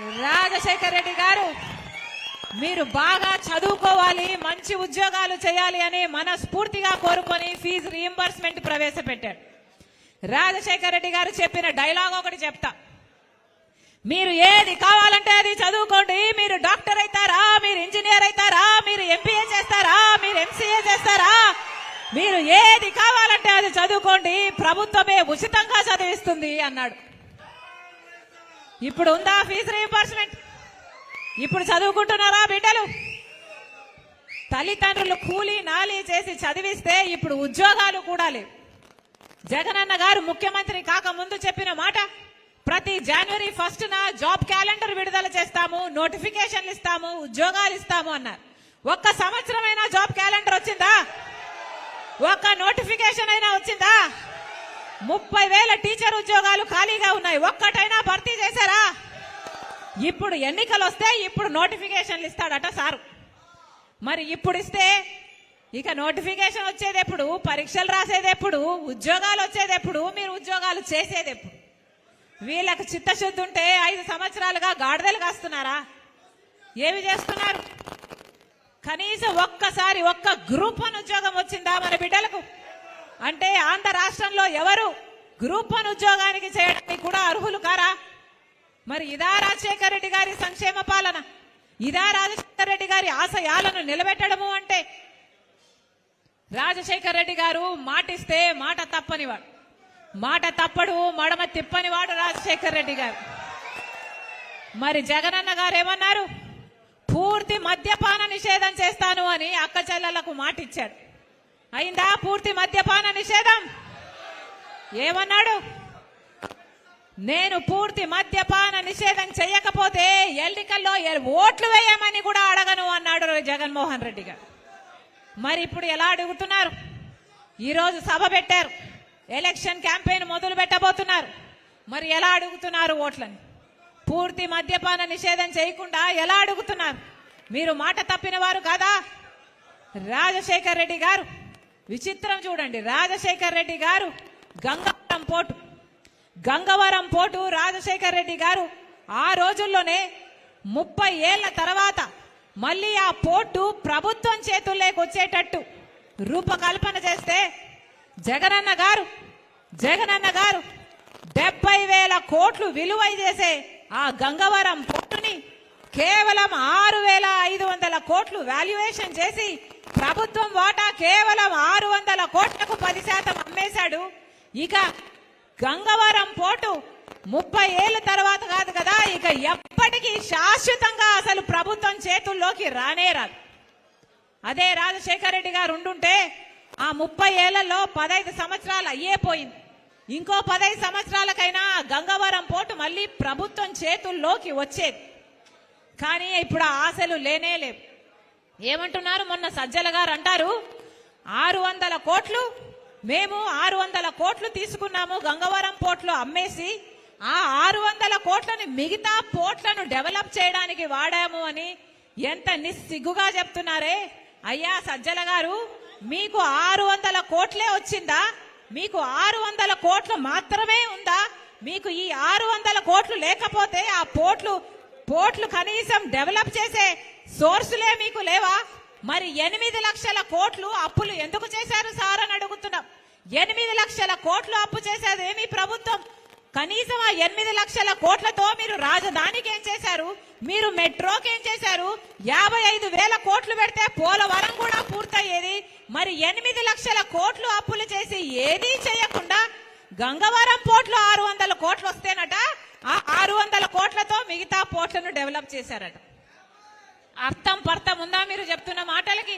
రాజశేఖర్ రెడ్డి గారు మీరు బాగా చదువుకోవాలి మంచి ఉద్యోగాలు చేయాలి అని మనస్ఫూర్తిగా కోరుకొని ఫీజు రీఎంబర్స్మెంట్ ప్రవేశపెట్టాడు రాజశేఖర్ రెడ్డి గారు చెప్పిన డైలాగ్ ఒకటి చెప్తా. మీరు ఏది కావాలంటే అది చదువుకోండి. మీరు డాక్టర్ అవుతారా? మీరు ఇంజనీర్ అవుతారా? మీరు ఎంపీఏ చేస్తారా? మీరు ఎంసీఏ చేస్తారా? మీరు ఏది కావాలంటే అది చదువుకోండి. ప్రభుత్వమే ఉచితంగా చదివిస్తుంది అన్నాడు. ఇప్పుడు ఉందా ఫీజు రీఎంబర్స్మెంట్ ఇప్పుడు చదువుకుంటున్నారా బిడ్డలు? తల్లిదండ్రులు కూలి నాలి చేసి చదివిస్తే ఇప్పుడు ఉద్యోగాలు కూడా లేవు. జగనన్న గారు ముఖ్యమంత్రి కాకముందు చెప్పిన మాట ప్రతి జనవరి ఫస్ట్ నా జాబ్ క్యాలెండర్ విడుదల చేస్తాము నోటిఫికేషన్లు ఇస్తాము ఉద్యోగాలు ఇస్తాము అన్నారు. ఒక్క సంవత్సరమైనా జాబ్ క్యాలెండర్ వచ్చిందా? ఒక్క నోటిఫికేషన్ అయినా వచ్చిందా? ముప్పై వేల టీచర్ ఉద్యోగాలు ఖాళీగా ఉన్నాయి. ఒక్కటైనా ఇప్పుడు ఎన్నికలు వస్తే ఇప్పుడు నోటిఫికేషన్లు ఇస్తాడట సారు. మరి ఇప్పుడు ఇస్తే ఇక నోటిఫికేషన్ వచ్చేది ఎప్పుడు? పరీక్షలు రాసేది ఎప్పుడు? ఉద్యోగాలు వచ్చేది ఎప్పుడు? మీరు ఉద్యోగాలు చేసేది ఎప్పుడు? వీళ్ళకి చిత్తశుద్ధి ఉంటే ఐదు సంవత్సరాలుగా గాడిదలు కాస్తున్నారా? ఏమి చేస్తున్నారు? కనీసం ఒక్కసారి ఒక్క గ్రూప్ వన్ ఉద్యోగం వచ్చిందా మన బిడ్డలకు? అంటే ఆంధ్ర రాష్ట్రంలో ఎవరు గ్రూప్ వన్ ఉద్యోగానికి చేయడానికి కూడా అర్హులు కారా? మరి ఇదా రాజశేఖర రెడ్డి గారి సంక్షేమ పాలన? ఇదా రాజశేఖర రెడ్డి గారి ఆశయాలను నిలబెట్టడము అంటే రాజశేఖర రెడ్డి గారు మాటిస్తే మాట తప్పనివాడు. మాట తప్పడు మడమ తిప్పనివాడు రాజశేఖర రెడ్డి గారు. మరి జగనన్న గారు ఏమన్నారు? పూర్తి మద్యపాన నిషేధం చేస్తాను అని అక్క చెల్లెలకు మాట ఇచ్చాడు అయిందా పూర్తి మద్యపాన నిషేధం? ఏమన్నాడు? నేను పూర్తి మద్యపాన నిషేధం చేయకపోతే ఎన్నికల్లో ఎ- ఓట్లు వేయమని కూడా అడగను అన్నాడు జగన్మోహన్ రెడ్డి గారు. మరి ఇప్పుడు ఎలా అడుగుతున్నారు? ఈరోజు సభ పెట్టారు. ఎలక్షన్ క్యాంపెయిన్ మొదలు పెట్టబోతున్నారు. మరి ఎలా అడుగుతున్నారు ఓట్లని? పూర్తి మద్యపాన నిషేధం చేయకుండా ఎలా అడుగుతున్నారు? మీరు మాట తప్పిన వారు కాదా? రాజశేఖర్ రెడ్డి గారు విచిత్రం చూడండి. రాజశేఖర్ రెడ్డి గారు గంగారం పోటు గంగవరం పోటు రాజశేఖర్ రెడ్డి గారు ఆ రోజుల్లోనే ముప్పై ఏళ్ళ తర్వాత మళ్ళీ ఆ పోర్టు ప్రభుత్వం చేతుల్లోకి వచ్చేటట్టు రూపకల్పన చేస్తే జగనన్న గారు జగనన్న గారు డెబ్బై వేల కోట్లు విలువ చేసే ఆ గంగవరం పోర్టుని కేవలం ఆరు వేల ఐదు వందల కోట్లు వాల్యుయేషన్ చేసి ప్రభుత్వం వాటా కేవలం ఆరు వందల కోట్లకు పది శాతం అమ్మేశాడు. ఇక గంగవరం పోటు ముప్పై ఏళ్ళ తర్వాత కాదు కదా ఇక ఎప్పటికీ శాశ్వతంగా అసలు ప్రభుత్వం చేతుల్లోకి రానే రాదు. అదే రాజశేఖర రెడ్డి గారు ఉండుంటే ఆ ముప్పై ఏళ్ళలో పదైదు సంవత్సరాలు అయ్యే పోయింది. ఇంకో పదైదు సంవత్సరాలకైనా గంగవరం పోటు మళ్ళీ ప్రభుత్వం చేతుల్లోకి వచ్చేది. కానీ ఇప్పుడు ఆశలు లేనే లేవు. ఏమంటున్నారు మొన్న సజ్జల గారు అంటారు? ఆరు వందల కోట్లు మేము ఆరు వందల కోట్లు తీసుకున్నాము గంగవరం పోర్ట్లు అమ్మేసి ఆ ఆరు వందల కోట్లని మిగతా పోర్ట్లను డెవలప్ చేయడానికి వాడాము అని ఎంత నిస్సిగ్గుగా చెప్తున్నారే. అయ్యా సజ్జల గారు మీకు ఆరు వందల కోట్లే వచ్చిందా? మీకు ఆరు వందల కోట్లు మాత్రమే ఉందా? మీకు ఈ ఆరు వందల కోట్లు లేకపోతే ఆ పోర్ట్లు పోర్ట్లు కనీసం డెవలప్ చేసే సోర్సులే మీకు లేవా? మరి ఎనిమిది లక్షల కోట్లు అప్పులు ఎందుకు చేశారు సార్ అని అడుగుతున్నాం. ఎనిమిది లక్షల కోట్లు అప్పు చేసేది ఏమి ప్రభుత్వం? కనీసం ఆ ఎనిమిది లక్షల కోట్లతో మీరు రాజధానికి ఏం చేశారు? మీరు మెట్రోకి ఏం చేశారు? యాభై ఐదు వేల కోట్లు పెడితే పోలవరం కూడా పూర్తయ్యేది. మరి ఎనిమిది లక్షల కోట్లు అప్పులు చేసి ఏదీ చేయకుండా గంగవరం పోర్ట్లో ఆరు వందల కోట్లు వస్తేనట ఆ ఆరు వందల కోట్లతో మిగతా పోర్ట్లను డెవలప్ చేశారట. అర్థం పర్థం ఉందా మీరు చెప్తున్న మాటలకి?